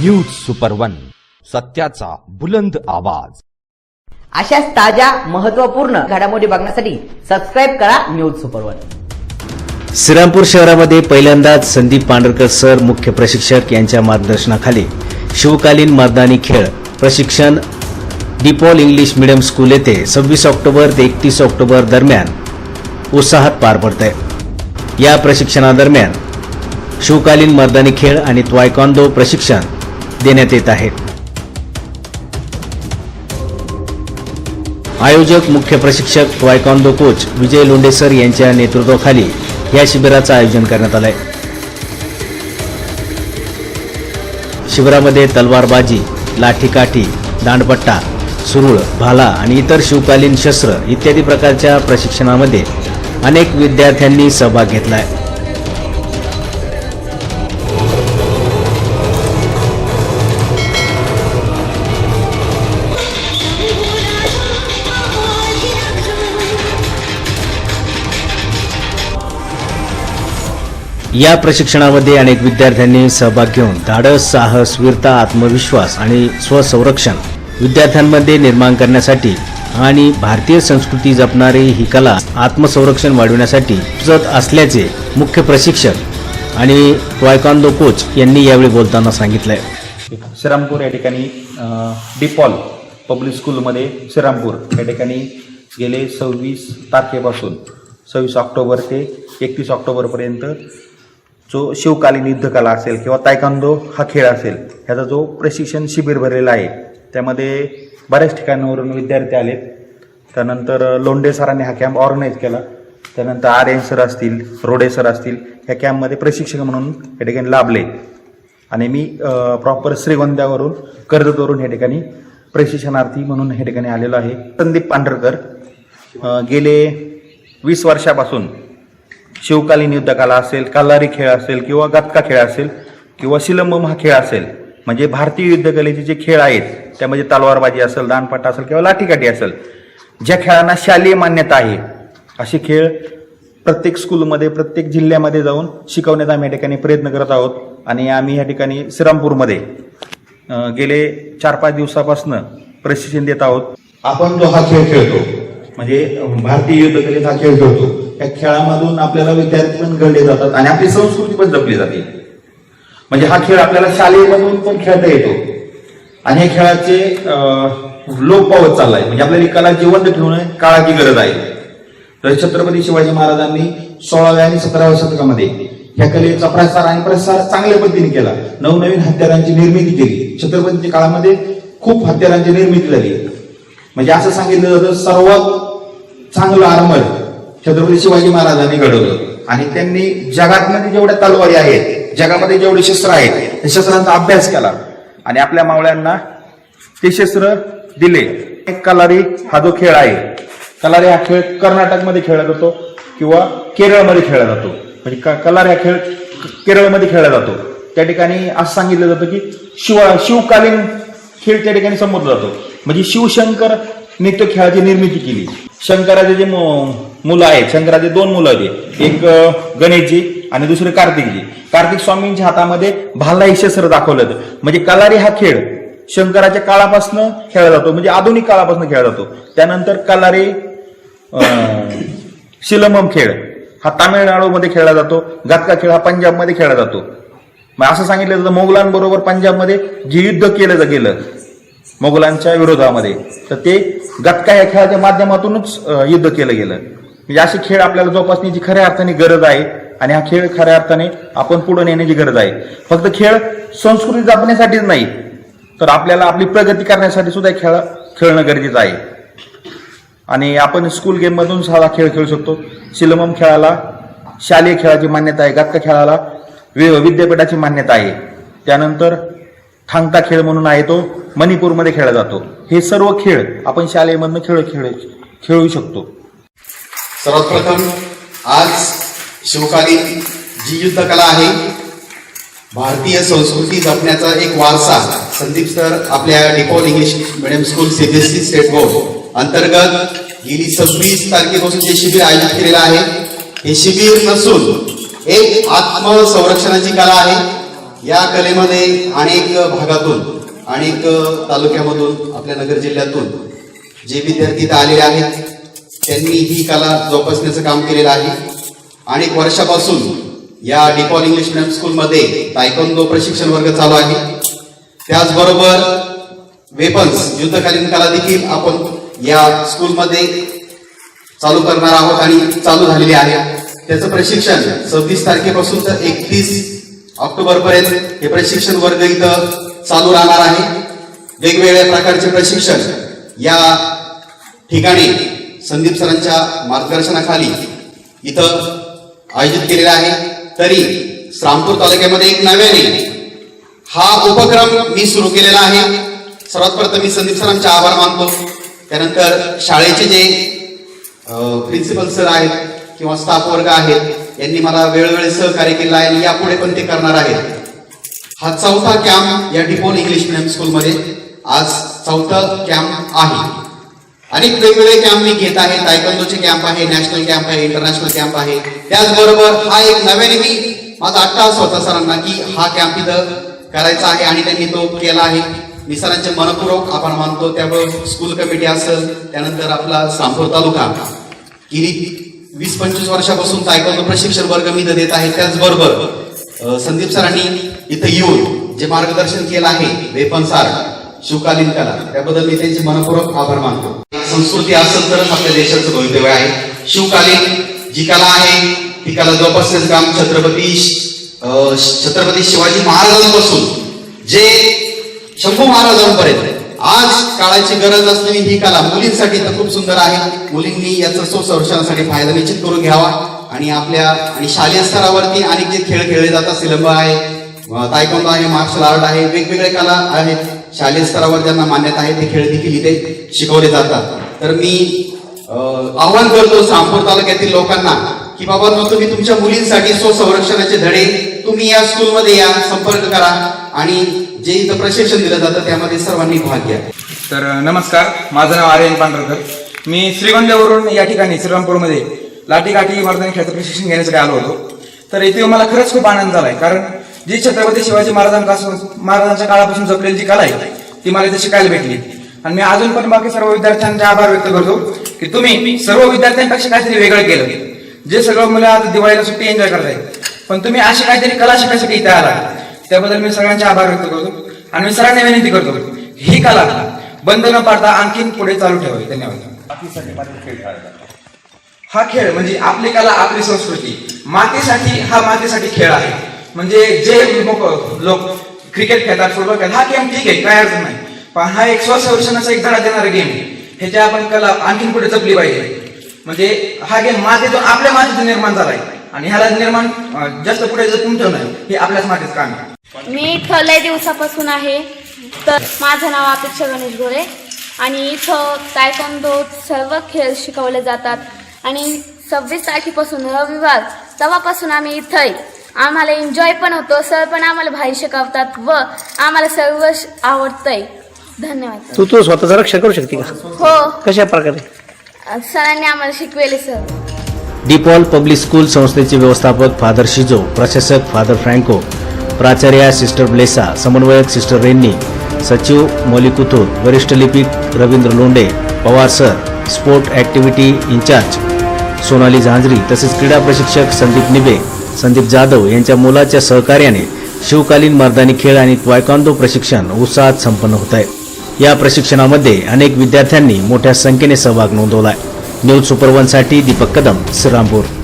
News super one सत्याचा बुलंद आवाज. अशाच ताज्या महत्त्वपूर्ण घडामोडी बघण्यासाठी सबस्क्राईब करा न्यूज सुपर वन श्रीरामपूर शहरामध्ये पहिल्यांदाच संदीप पांढरकर सर मुख्य प्रशिक्षक यांच्या मार्गदर्शनाखाली शिवकालीन मैदानी खेळ प्रशिक्षण डिपॉल इंग्लिश मीडियम स्कूल येथे सव्वीस ऑक्टोबर ते एकतीस ऑक्टोबर दरम्यान उत्साहात पार पडत आहे या प्रशिक्षणादरम्यान शिवकालीन मैदानी खेळ आणि त्वायकॉन्दो प्रशिक्षण देण्यात येत आहेत. आयोजक मुख्य प्रशिक्षक त्वायकॉन्दो कोच विजय लोंडेसर यांच्या नेतृत्वाखाली या शिबिराचं आयोजन करण्यात आलंय. शिबिरामध्ये तलवारबाजी लाठीकाठी दांडपट्टा सुरुळ भाला आणि इतर शिवकालीन शस्त्र इत्यादी प्रकारच्या प्रशिक्षणामध्ये अनेक विद्यार्थ्यांनी सहभाग घेतलाय. या प्रशिक्षणामध्ये अनेक विद्यार्थ्यांनी सहभाग घेऊन धाडस साहस वीरता आत्मविश्वास आणि स्वसंरक्षण विद्यार्थ्यांमध्ये निर्माण करण्यासाठी आणि भारतीय संस्कृती जपणारी ही कला आत्मसंरक्षण वाढवण्यासाठी जत असल्याचे मुख्य प्रशिक्षक आणि ट्वायकॉन्दो कोच यांनी यावेळी बोलताना सांगितलंय. श्रीरामपूर या ठिकाणी डिपॉल पब्लिक स्कूलमध्ये श्रीरामपूर या ठिकाणी गेले सव्वीस तारखेपासून सव्वीस ऑक्टोबर ते एकतीस ऑक्टोबरपर्यंत जो शिवकालीन युद्धकला असेल किंवा तायकांदो हा खेळ असेल ह्याचा जो प्रशिक्षण शिबिर भरलेला आहे त्यामध्ये बऱ्याच ठिकाणावरून विद्यार्थी आलेत. त्यानंतर लोंढे सरांनी हा कॅम्प ऑर्गनाईज केला. त्यानंतर आर एन सर असतील रोडे सर असतील ह्या कॅम्पमध्ये प्रशिक्षक म्हणून या ठिकाणी लाभले. आणि मी प्रॉपर श्रीगोंद्यावरून कर्जतवरून या ठिकाणी प्रशिक्षणार्थी म्हणून या ठिकाणी आलेलो आहे. संदीप पांढरकर गेले वीस वर्षापासून शिवकालीन युद्धकला असेल कल्लारी खेळ असेल किंवा गतका खेळ असेल किंवा शिलंबम हा खेळ असेल म्हणजे भारतीय युद्धकलेचे जे खेळ आहेत त्यामध्ये तलवारबाजी असेल दानपट्टा असेल किंवा लाठीकाठी असेल ज्या खेळांना शालेय मान्यता आहे असे खेळ प्रत्येक स्कूलमध्ये प्रत्येक जिल्ह्यामध्ये जाऊन शिकवण्याचा आम्ही या ठिकाणी प्रयत्न करत आहोत. आणि आम्ही या ठिकाणी श्रीरामपूरमध्ये गेले चार पाच दिवसापासून प्रशिक्षण देत आहोत. आपण जो हा खेळ खेळतो म्हणजे भारतीय युद्धकलेत हा खेळ खेळतो. या खेळामधून आपल्याला विद्यार्थी पण घडले जातात आणि आपली संस्कृती पण जपली जाते. म्हणजे हा खेळ आपल्याला शालेयमधून पण खेळता येतो. आणि या खेळाचे लोप पावत चाललाय. म्हणजे आपल्याला ही कला जिवंत ठेवणं काळाची गरज आहे. तर छत्रपती शिवाजी महाराजांनी सोळाव्या आणि सतराव्या शतकामध्ये ह्या कलेचा प्रसार आणि प्रसार चांगल्या पद्धतीने केला. नवनवीन हत्यारांची निर्मिती केली. छत्रपतीच्या काळामध्ये खूप हत्यारांची निर्मिती झाली. म्हणजे असं सांगितलं जातं सर्वात चांगलं आर्मर छत्रपती शिवाजी महाराजांनी घडवलं. आणि त्यांनी जगातमध्ये जेवढ्या तलवारी आहेत जगामध्ये जेवढे शस्त्र आहेत त्या शस्त्रांचा अभ्यास केला. आणि आपल्या मावळ्यांना ते शस्त्र दिले. कलारी हा जो खेळ आहे कलारी हा खेळ कर्नाटकमध्ये खेळला जातो किंवा केरळमध्ये खेळला जातो. म्हणजे क- कलारी हा खेळ केरळमध्ये खेळला जातो. त्या ठिकाणी असं सांगितलं जातं की शिव शिवकालीन खेळ त्या ठिकाणी संबोधला जातो. म्हणजे शिवशंकर नित्य खेळाची निर्मिती केली. शंकराचे जे मुलं आहेत शंकराचे दोन मुलं होते एक गणेशजी आणि दुसरे कार्तिकजी. कार्तिक स्वामींच्या हातामध्ये भाला शस्त्र दाखवलं म्हणजे कलारी हा खेळ शंकराच्या काळापासून खेळला जातो. म्हणजे आधुनिक काळापासून खेळला जातो. त्यानंतर कलारी शिलमम खेळ हा तामिळनाडूमध्ये खेळला जातो. गतका खेळ हा पंजाबमध्ये खेळला जातो. मग असं सांगितलं जातं मोगलांबरोबर पंजाबमध्ये जे युद्ध केलं गेलं मोगलांच्या विरोधामध्ये. तर ते गतका या खेळाच्या माध्यमातूनच युद्ध केलं गेलं. म्हणजे असे खेळ आपल्याला जोपासण्याची खऱ्या अर्थाने गरज आहे आणि हा खेळ खऱ्या अर्थाने आपण पुढे नेण्याची गरज आहे. फक्त खेळ संस्कृती जपण्यासाठीच नाही तर आपल्याला आपली प्रगती करण्यासाठी सुद्धा खेळ खेळणं गरजेचं आहे. आणि आपण स्कूल गेममधून साधा खेळ खेळू शकतो. सिलमम खेळाला शालेय खेळाची मान्यता आहे गतका खेळाला विद्यापीठाची मान्यता आहे. त्यानंतर थांगता खेळ म्हणून आहे तो मणिपूरमध्ये खेळला जातो. हे सर्व खेळ आपण शालेयमधनं खेळ खेळ खेळू शकतो. सर्वात प्रथम आज शिवकालीन जी युद्धकला आहे भारतीय संस्कृती जपण्याचा एक वारसा संदीप सर आपल्या DePaul English medium school CBSE state board अंतर्गत गेली सव्वीस तारखेपासून जे शिबिर आयोजित केलेलं आहे हे शिबिर नसून एक आत्मसंरक्षणाची कला आहे. या कलेमध्ये अनेक भागातून अनेक तालुक्यामधून आपल्या नगर जिल्ह्यातून जे विद्यार्थी इथं आलेले आहेत त्यांनी ही कला जोपासण्याचं काम केलेलं आहे. अनेक वर्षापासून या डिपॉल इंग्लिश मिडियम स्कूलमध्ये तायकोंदो प्रशिक्षण वर्ग चालू आहे. त्याचबरोबर वेपन्स युद्धकालीन कला देखील आपण या स्कूलमध्ये चालू करणार आहोत आणि चालू झालेली आहे. त्याचं प्रशिक्षण सव्वीस तारखेपासून तर एकतीस ऑक्टोबर पर्यंत हे प्रशिक्षण वर्ग इथं चालू राहणार आहे. वेगवेगळ्या प्रकारचे प्रशिक्षण या ठिकाणी संदीप सरांच्या मार्गदर्शनाखाली इथं आयोजित केलेलं आहे. तरी श्रामपूर तालुक्यामध्ये एक नव्याने हा उपक्रम मी सुरू केलेला आहे. सर्वात प्रथम मी संदीप सरांचे आभार मानतो. त्यानंतर शाळेचे जे प्रिन्सिपल सर आहेत किंवा स्टाफ वर्ग आहेत यांनी मला वेळोवेळी सहकार्य केलं आहे आणि यापुढे पण ते करणार आहेत. हा चौथा कॅम्प या डिपोन इंग्लिश मिडियम स्कूलमध्ये आज चौथा कॅम्प आहे. अनेक वेगवेगळे कॅम्प मी घेत आहे. तायकंदोचे कॅम्प आहे नॅशनल कॅम्प आहे इंटरनॅशनल कॅम्प आहे. त्याचबरोबर हा एक नव्याने मी माझा अट्टास होता सरांना की हा कॅम्प इथं करायचा आहे आणि त्यांनी तो केला आहे. मी सरांचे मनपूर्वक आभार मानतो. त्यामुळे स्कूल कमिटी असेल त्यानंतर आपला सामपूर तालुका गिरी वीस पंचवीस वर्षापासून तायकोंदो प्रशिक्षण वर्ग मी इथं देत आहे. त्याचबरोबर संदीप सरांनी इथं येऊन जे मार्गदर्शन केलं आहे वेपनसार शिवकालीन कला त्याबद्दल मी त्यांचे मनपूर्वक आभार मानतो. संस्कृती असेल तरच आपल्या देशाचं भवितव्य आहे. शिवकालीन जी कला आहे ती कला जोपासण्याचं काम छत्रपती छत्रपती शिवाजी महाराजांपासून जे शंभू महाराजांपर्यंत आज काळाची गरज असलेली ही कला मुलींसाठी तर खूप सुंदर आहे. मुलींनी याचा सुसंरक्षणासाठी फायदा निश्चित करून घ्यावा. आणि आपल्या आणि शालेय स्तरावरती अनेक जे खेळ खेळले जातात सिलंब आहे तायकोंदो आहे मार्शल आर्ट आहे वेगवेगळ्या कला आहेत. शालेय स्तरावर ज्यांना मान्यता आहे ते खेळ देखील इथे शिकवले जातात. तर मी आव्हान करतो सांपूर तालुक्यातील लोकांना की बाबा नो तुम्ही तुमच्या मुलींसाठी स्वसंरक्षणाचे धडे तुम्ही या स्कूलमध्ये या संपर्क करा. आणि जे इथं प्रशिक्षण दिलं जातं त्यामध्ये सर्वांनी भाग घ्या. तर नमस्कार. माझं नाव आर्यन पांढरकर. मी श्रीगोंद्यावरून या ठिकाणी श्रीरामपूरमध्ये लाठीकाठी मर्दानी खेळाचं प्रशिक्षण घेण्यासाठी आलो होतो. तर इथे मला खरंच खूप आनंद झालाय. कारण जी छत्रपती शिवाजी महाराजांपासून महाराजांच्या काळापासून जपलेली जी कला आहे ती मला इथे शिकायला भेटली. आणि मी अजून पण बाकी सर्व विद्यार्थ्यांचे आभार व्यक्त करतो की तुम्ही सर्व विद्यार्थ्यांपेक्षा काहीतरी वेगळं केलं. जे सगळं मुलं आता दिवाळीला सुट्टी एन्जॉय करतायत. पण तुम्ही अशी काहीतरी कला शिकायसाठी इथे आला त्याबद्दल मी सगळ्यांचे आभार व्यक्त करतो आणि मी सगळ्यांना विनंती करतो ही कला बंद न पाडता आणखीन पुढे चालू ठेवावी. धन्यवाद. हा खेळ म्हणजे आपली कला आपली संस्कृती. मातीसाठी हा मातीसाठी खेळ आहे. म्हणजे जे लोक लोक क्रिकेट खेळतात फुटबॉल खेळतात हा गेम ठीक आहे काय अडचण नाही. पण हा एक स्वसंरक्षणाचा एक धडा देणारा गेम आहे. ह्याच्या आपण कला आणखीन पुढे जपली पाहिजे. म्हणजे हा गेम मातीतून आपल्या मातीतून निर्माण झालाय आणि ह्याला निर्माण जास्त पुढे जपून ठेवणं हे आपल्याच मातीत काम आहे. मी इथं लय दिवसापासून आहे. तर माझं नाव अपेक्षा गणेश गोरे. आणि इथं तायकोंदो सर्व खेळ शिकवले जातात. आणि सव्वीस तारखेपासून रविवार तेव्हापासून आम्ही इथं आहे आम्हाला एन्जॉय पण होतो सर पण आम्हाला भाई शिकवतात व आम्हाला सर्व श- आवडतंय. धन्यवाद. तू तू स्वतःचं रक्षण करू शकते का? हो. कशा प्रकारे? सरांनी आम्हाला शिकवेले सर डिपॉल पब्लिक स्कूल संस्थेचे व्यवस्थापक फादर शिजो प्रशासक फादर फ्रँको प्राचार्या सिस्टर ब्लेसा समन्वयक सिस्टर रेन्नी सचिव मौलिकुथूर वरिष्ठ लिपिक Ravindra Londe Pawar sir sport activity incharge Sonali Zanjari तसेच क्रीडा प्रशिक्षक संदीप निबे संदीप जाधव यांच्या मुलाच्या सहकार्याने शिवकालीन मर्दानी खेळ आणि त्वायकांदो प्रशिक्षण उत्साहात संपन्न होत आहे. या प्रशिक्षणामध्ये अनेक विद्यार्थ्यांनी मोठ्या संख्येने सहभाग नोंदवला आहे. न्यूज सुपर वनसाठी दीपक कदम श्रीरामपूर.